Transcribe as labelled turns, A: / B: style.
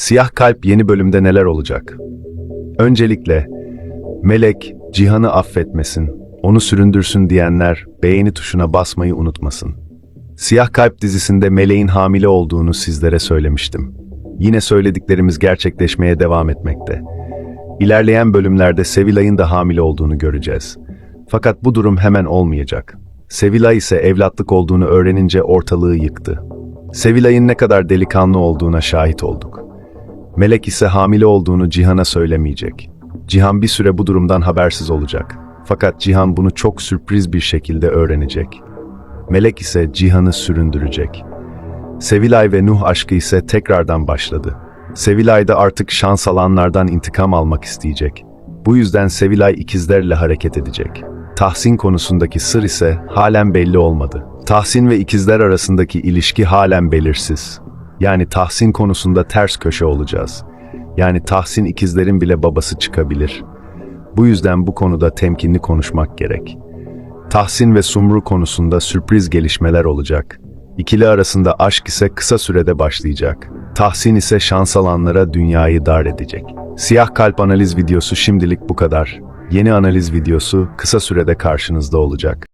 A: Siyah Kalp yeni bölümde neler olacak? Öncelikle Melek Cihan'ı affetmesin, onu süründürsün diyenler beğeni tuşuna basmayı unutmasın. Siyah Kalp dizisinde Meleğin hamile olduğunu sizlere söylemiştim. Yine söylediklerimiz gerçekleşmeye devam etmekte. İlerleyen bölümlerde Sevilay'ın da hamile olduğunu göreceğiz. Fakat bu durum hemen olmayacak. Sevilay ise evlatlık olduğunu öğrenince ortalığı yıktı. Sevilay'ın ne kadar delikanlı olduğuna şahit olduk. Melek ise hamile olduğunu Cihan'a söylemeyecek. Cihan bir süre bu durumdan habersiz olacak. Fakat Cihan bunu çok sürpriz bir şekilde öğrenecek. Melek ise Cihan'ı süründürecek. Sevilay ve Nuh aşkı ise tekrardan başladı. Sevilay da artık şans alanlardan intikam almak isteyecek. Bu yüzden Sevilay ikizlerle hareket edecek. Tahsin konusundaki sır ise halen belli olmadı. Tahsin ve ikizler arasındaki ilişki halen belirsiz. Yani Tahsin konusunda ters köşe olacağız. Yani Tahsin ikizlerin bile babası çıkabilir. Bu yüzden bu konuda temkinli konuşmak gerek. Tahsin ve Sumru konusunda sürpriz gelişmeler olacak. İkili arasında aşk ise kısa sürede başlayacak. Tahsin ise şans alanlara dünyayı dar edecek. Siyah kalp analiz videosu şimdilik bu kadar. Yeni analiz videosu kısa sürede karşınızda olacak.